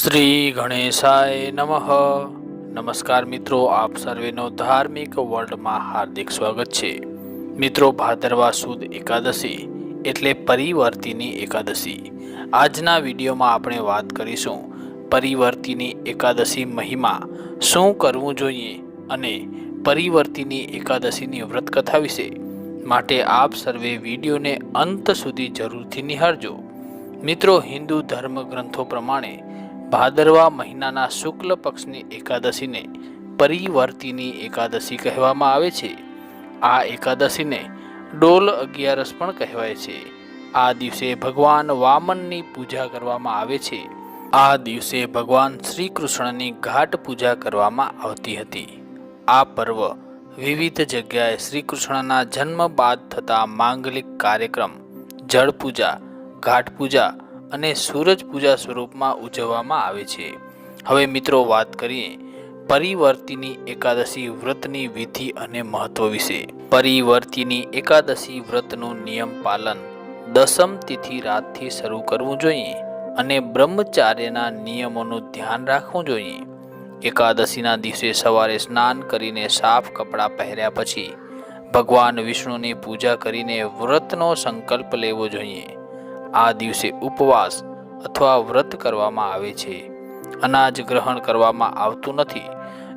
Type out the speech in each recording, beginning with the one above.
શ્રી ગણેશાય નમઃ. નમસ્કાર મિત્રો, આપ સર્વેનો ધાર્મિક વર્લ્ડમાં હાર્દિક સ્વાગત છે. મિત્રો, ભાદરવા સુદ એકાદશી એટલે પરિવર્તિની એકાદશી. આજના વિડીયોમાં આપણે વાત કરીશું પરિવર્તિની એકાદશી મહિમા, શું કરવું જોઈએ અને પરિવર્તિની એકાદશીની વ્રતકથા વિશે માટે આપ સર્વે વિડીયોને અંત સુધી જરૂરથી નિહાળજો. મિત્રો, હિન્દુ ધર્મ ગ્રંથો પ્રમાણે ભાદરવા મહિનાના શુક્લ પક્ષની એકાદશીને પરિવર્તિની એકાદશી કહેવામાં આવે છે. આ એકાદશીને ડોલ અગિયારસ પણ કહેવાય છે. આ દિવસે ભગવાન વામનની પૂજા કરવામાં આવે છે. આ દિવસે ભગવાન શ્રી કૃષ્ણની ઘાટ પૂજા કરવામાં આવતી હતી. આ પર્વ વિવિધ જગ્યાએ શ્રી કૃષ્ણના જન્મ બાદ થતા માંગલિક કાર્યક્રમ, જળ પૂજા, ઘાટ પૂજા અને સૂરજ પૂજા સ્વરૂપમાં ઉજવવામાં આવે છે. હવે મિત્રો વાત કરીએ પરિવર્તિની એકાદશી વ્રતની વિધિ અને મહત્વ વિશે. પરિવર્તિની એકાદશી વ્રતનું નિયમ પાલન દસમ તિથિ રાતથી શરૂ કરવું જોઈએ અને બ્રહ્મચાર્યના નિયમોનું ધ્યાન રાખવું જોઈએ. એકાદશીના દિવસે સવારે સ્નાન કરીને સાફ કપડાં પહેર્યા પછી ભગવાન વિષ્ણુની પૂજા કરીને વ્રતનો સંકલ્પ લેવો જોઈએ. આ દિવસે ઉપવાસ અથવા વ્રત કરવામાં આવે છે. અનાજ ગ્રહણ કરવામાં આવતું નથી.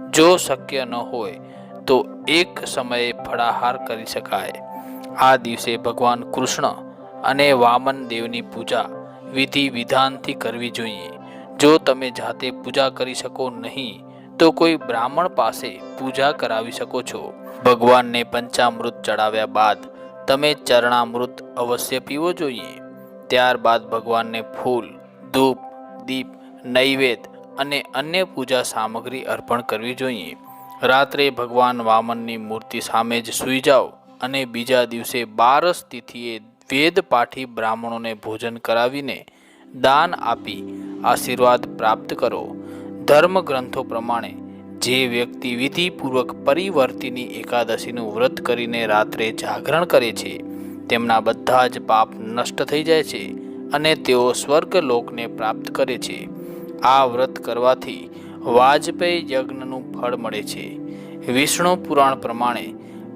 જો શક્ય ન હોય, તો એક સમયે ફળાહાર કરી શકાય. આ દિવસે ભગવાન કૃષ્ણ અને વામન દેવની પૂજા વિધિ વિધાનથી કરવી જોઈએ. જો તમે જાતે પૂજા કરી શકો નહીં, તો કોઈ બ્રાહ્મણ પાસે પૂજા કરાવી શકો છો. ભગવાનને પંચામૃત ચડાવ્યા બાદ તમે ચરણામૃત અવશ્ય પીવો જોઈએ. ત્યારબાદ ભગવાનને ફૂલ, ધૂપ, દીપ નૈવેદ્ય અને અન્ય પૂજા સામગ્રી અર્પણ કરવી જોઈએ. રાત્રે ભગવાન વામનની મૂર્તિ સામે જ સૂઈ જાઓ અને બીજા દિવસે બારસ તિથિએ વેદ પાઠી બ્રાહ્મણોને ભોજન કરાવીને દાન આપી આશીર્વાદ પ્રાપ્ત કરો. ધર્મ ગ્રંથો પ્રમાણે જે વ્યક્તિ વિધિપૂર્વક પરિવર્તિની એકાદશીનું વ્રત કરીને રાત્રે જાગરણ કરે છે તેમના બધા જ પાપ નષ્ટ થઈ જાય છે અને તેઓ સ્વર્ગ લોકને પ્રાપ્ત કરે છે. આ વ્રત કરવાથી વાજપેયી યજ્ઞનું ફળ મળે છે. વિષ્ણુ પુરાણ પ્રમાણે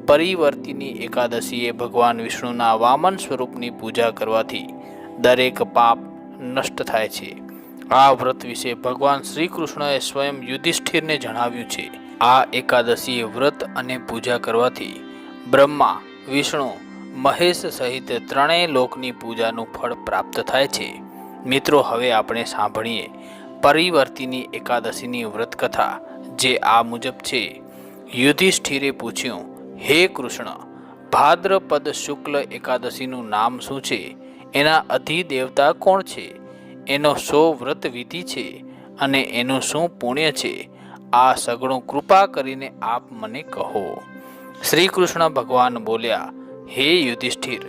પરિવર્તિની એકાદશીએ ભગવાન વિષ્ણુના વામન સ્વરૂપની પૂજા કરવાથી દરેક પાપ નષ્ટ થાય છે. આ વ્રત વિશે ભગવાન શ્રી કૃષ્ણએ સ્વયં યુધિષ્ઠિરને જણાવ્યું છે. આ એકાદશીએ વ્રત અને પૂજા કરવાથી બ્રહ્મા, વિષ્ણુ મહેશ સહિત ત્રણેય લોકની પૂજાનું ફળ પ્રાપ્ત થાય છે. મિત્રો, હવે આપણે સાંભળીએ પરિવર્તિની એકાદશીની વ્રતકથા, જે આ મુજબ છે. યુધિષ્ઠિરે પૂછ્યું, હે કૃષ્ણ, ભાદ્રપદ શુક્લ એકાદશીનું નામ શું છે? એના અધિદેવતા કોણ છે? એનો શો વ્રત વિધિ છે અને એનું શું પુણ્ય છે? આ સગળું કૃપા કરીને આપ મને કહો. શ્રી કૃષ્ણ ભગવાન બોલ્યા હે યુધિષ્ઠિર,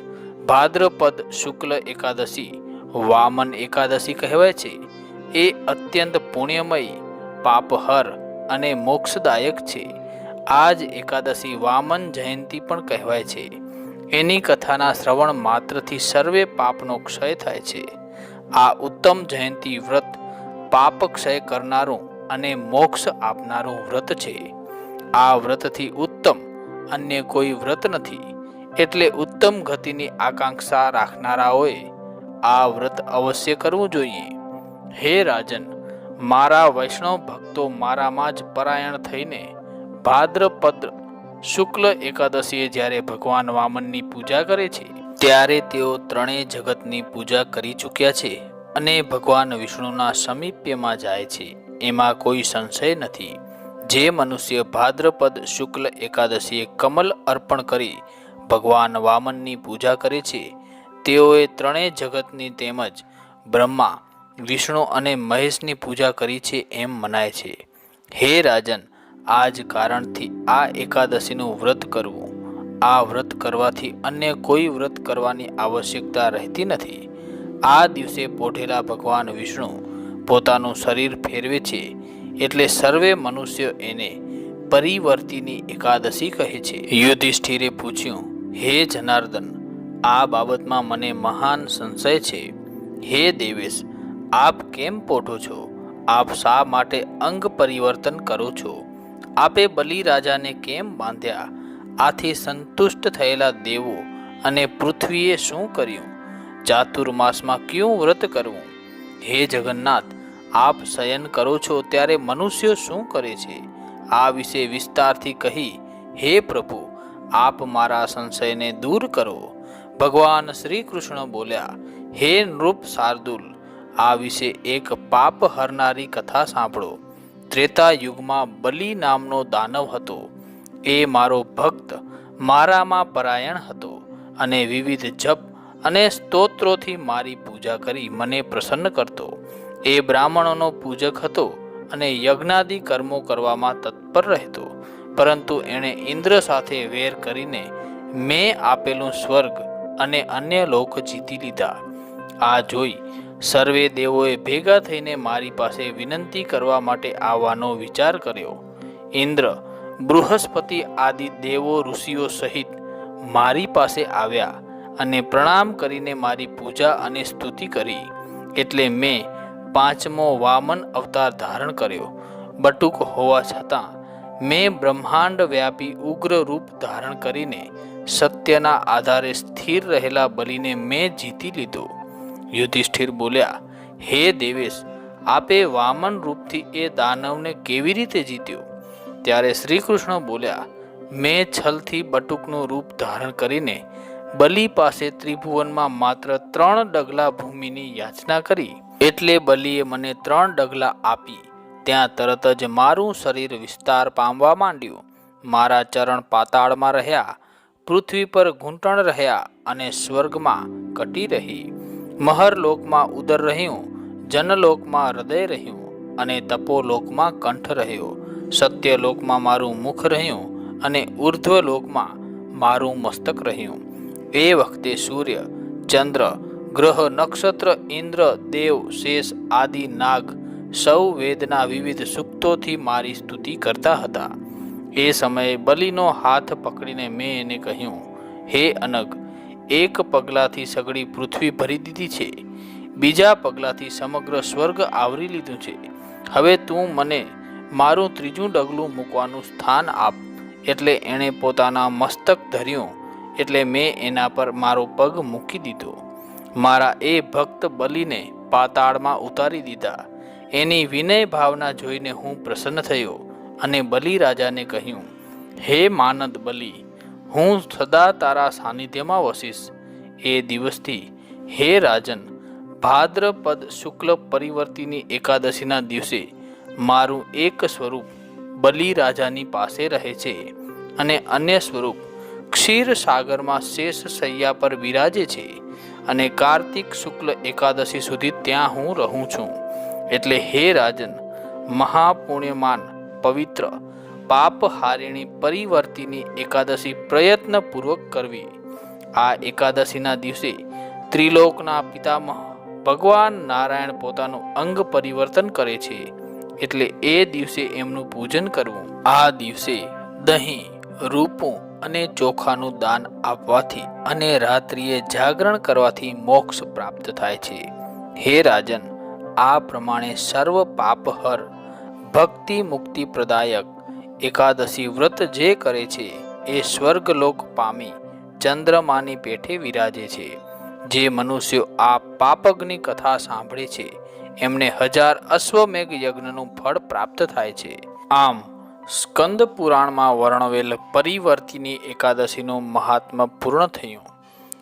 ભાદ્રપદ શુક્લ એકાદશી, વામન એકાદશી કહેવાય છે. એ અત્યંત પુણ્યમય, પાપહર અને મોક્ષદાયક છે. આ જ એકાદશી વામન જયંતી પણ કહેવાય છે. એની કથાના શ્રવણ માત્રથી સર્વે પાપનો ક્ષય થાય છે. આ ઉત્તમ જયંતી વ્રત પાપ ક્ષય કરનારું અને મોક્ષ આપનારું વ્રત છે. આ વ્રતથી ઉત્તમ અન્ય કોઈ વ્રત નથી. એટલે ઉત્તમ ગતિની આકાંક્ષા રાખનારાઓએ આ વ્રત અવશ્ય કરવું જોઈએ. હે રાજન, મારા વૈષ્ણવ ભક્તો મારામાં જ પરાયણ થઈને ભાદ્રપદ શુક્લ એકાદશીએ જ્યારે ભગવાન વામનની પૂજા કરે છે, ત્યારે તેઓ ત્રણેય જગતની પૂજા કરી ચૂક્યા છે અને ભગવાન વિષ્ણુના સમીપ્યમાં જાય છે. એમાં કોઈ સંશય નથી. જે મનુષ્ય ભાદ્રપદ શુક્લ એકાદશીએ કમલ અર્પણ કરી ભગવાન વામનની પૂજા કરે છે. તેઓએ ત્રણેય જગતની તેમજ બ્રહ્મા, વિષ્ણુ અને મહેશની પૂજા કરી છે એમ મનાય છે. હે રાજન આ જ કારણથી આ એકાદશીનું વ્રત કરવું. આ વ્રત કરવાથી અન્ય કોઈ વ્રત કરવાની આવશ્યકતા રહેતી નથી. આ દિવસે પોઢેલા ભગવાન વિષ્ણુ પોતાનું શરીર ફેરવે છે એટલે સર્વે મનુષ્ય એને પરિવર્તિની એકાદશી કહે છે. યુધિષ્ઠિરે પૂછ્યું હે જનાર્દન, આ બાબતમાં મને મહાન સંશય છે. હે દેવેશ, આપ કેમ પોઢો છો? આપ શા માટે અંગ પરિવર્તન કરો છો? આપે બલિ રાજાને કેમ બાંધ્યા? આથી સંતુષ્ટ થયેલા દેવો અને પૃથ્વીએ શું કર્યું? ચાતુર્માસમાં ક્યું વ્રત કરવું? હે જગન્નાથ, આપ શયન કરો છો ત્યારે મનુષ્યો શું કરે છે? આ વિશે વિસ્તારથી કહી, હે પ્રભુ આપ મારા સંશયને દૂર કરો. ભગવાન શ્રી કૃષ્ણ બોલ્યા, હે નૃપ શાર્દુલ, આ વિશે એક પાપ હરનારી કથા સાંભળો. ત્રેતા યુગમાં બલિ નામનો દાનવ હતો. એ મારો ભક્ત, મારામાં પરાયણ હતો અને વિવિધ જપ અને સ્તોત્રોથી મારી પૂજા કરી મને પ્રસન્ન કરતો. એ બ્રાહ્મણોનો પૂજક હતો અને યજ્ઞાદિ કર્મો કરવામાં તત્પર રહેતો. પરંતુ એણે ઇન્દ્ર સાથે વેર કરીને મેં આપેલું સ્વર્ગ અને અન્ય લોક જીતી લીધા. આ જોઈ સર્વે દેવોએ ભેગા થઈને મારી પાસે વિનંતી કરવા માટે આવવાનો વિચાર કર્યો. ઇન્દ્ર, બૃહસ્પતિ આદિ દેવો ઋષિઓ સહિત મારી પાસે આવ્યા અને પ્રણામ કરીને મારી પૂજા અને સ્તુતિ કરી. એટલે મેં પાંચમો વામન અવતાર ધારણ કર્યો. બટુક હોવા છતાં મેં બ્રહ્માંડ વ્યાપી ઉગ્ર રૂપ ધારણ કરીને સત્યના આધારે સ્થિર રહેલા બલિને મેં જીતી લીધો. યુધિષ્ઠિર બોલ્યા, હે દેવેશ, આપે વામન રૂપથી એ દાનવને કેવી રીતે જીત્યો? ત્યારે શ્રી કૃષ્ણ બોલ્યા, મેં છલથી બટુકનું રૂપ ધારણ કરીને બલિ પાસે ત્રિભુવનમાં માત્ર ત્રણ ડગલા ભૂમિની યાચના કરી. એટલે બલિએ મને ત્રણ ડગલા આપી. ત્યાં તરત જ મારું શરીર વિસ્તાર પામવા માંડ્યું. મારા ચરણ પાતાળમાં રહ્યા, પૃથ્વી પર ઘૂંટણ રહ્યા અને સ્વર્ગમાં કટી રહી. મહરલોકમાં ઉદર રહ્યું જનલોકમાં હૃદય રહ્યું અને તપોલોકમાં કંઠ રહ્યો. સત્યલોકમાં મારું મુખ રહ્યું અને ઉર્ધ્વલોકમાં મારું મસ્તક રહ્યું. એ વખતે સૂર્ય, ચંદ્ર, ગ્રહ, નક્ષત્ર, ઇન્દ્ર, દેવ, શેષ, આદિ, નાગ સૌ વેદના વિવિધ સુક્તોથી મારી સ્તુતિ કરતા હતા. એ સમયે બલિનો હાથ પકડીને મેં એને કહ્યું, હે અનગ, એક પગલાથી સગળી પૃથ્વી ભરી દીધી છે, બીજા પગલાથી સમગ્ર સ્વર્ગ આવરી લીધું છે. હવે તું મને મારું ત્રીજું ડગલું મૂકવાનું સ્થાન આપ. એટલે એણે પોતાના મસ્તક ધર્યું, એટલે મેં એના પર મારો પગ મૂકી દીધો. મારા એ ભક્ત બલિને પાતાળમાં ઉતારી દીધા. એની વિનય ભાવના જોઈને હું પ્રસન્ન થયો અને બલિ રાજાને કહ્યું, હે માનદ બલિ, હું સદા તારા સાનિધ્યમાં વસીશ. એ દિવસથી હે રાજન ભાદ્રપદ શુક્લ પરિવર્તિની એકાદશીના દિવસે મારું એક સ્વરૂપ બલિ રાજાની પાસે રહે છે અને અન્ય સ્વરૂપ ક્ષીર સાગરમાં શેષ સૈયા પર બિરાજે છે અને કાર્તિક શુક્લ એકાદશી સુધી ત્યાં હું રહું છું. એટલે હે રાજન, મહાપુણ્યમાન, પવિત્ર, પાપહારિણી પરિવર્તિની એકાદશી પ્રયત્નપૂર્વક કરવી. આ એકાદશીના દિવસે ત્રિલોકના પિતામહ ભગવાન નારાયણ પોતાનું અંગ પરિવર્તન કરે છે. એટલે એ દિવસે એમનું પૂજન કરવું. આ દિવસે દહીં, રૂપું અને ચોખાનું દાન આપવાથી અને રાત્રિએ જાગરણ કરવાથી મોક્ષ પ્રાપ્ત થાય છે. હે રાજન આ પ્રમાણે સર્વ પાપહર ભક્તિ મુક્તિ પ્રદાયક એકાદશી વ્રત જે કરે છે, એ સ્વર્ગલોક પામી ચંદ્રમાની પેઠે વિરાજે છે. જે મનુષ્યો આ પાપગની કથા સાંભળે છે, એમને હજાર અશ્વમેઘ યજ્ઞનું ફળ પ્રાપ્ત થાય છે. આમ સ્કંદ પુરાણમાં વર્ણવેલ પરિવર્તિની એકાદશીનું મહાત્મા પૂર્ણ થયું.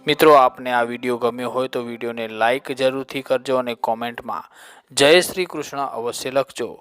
મિત્રો, આપને આ વીડિયો ગમ્યો હોય તો વિડીયોને લાઈક જરૂરથી કરજો અને કોમેન્ટમાં જય શ્રી કૃષ્ણ અવશ્ય લખજો.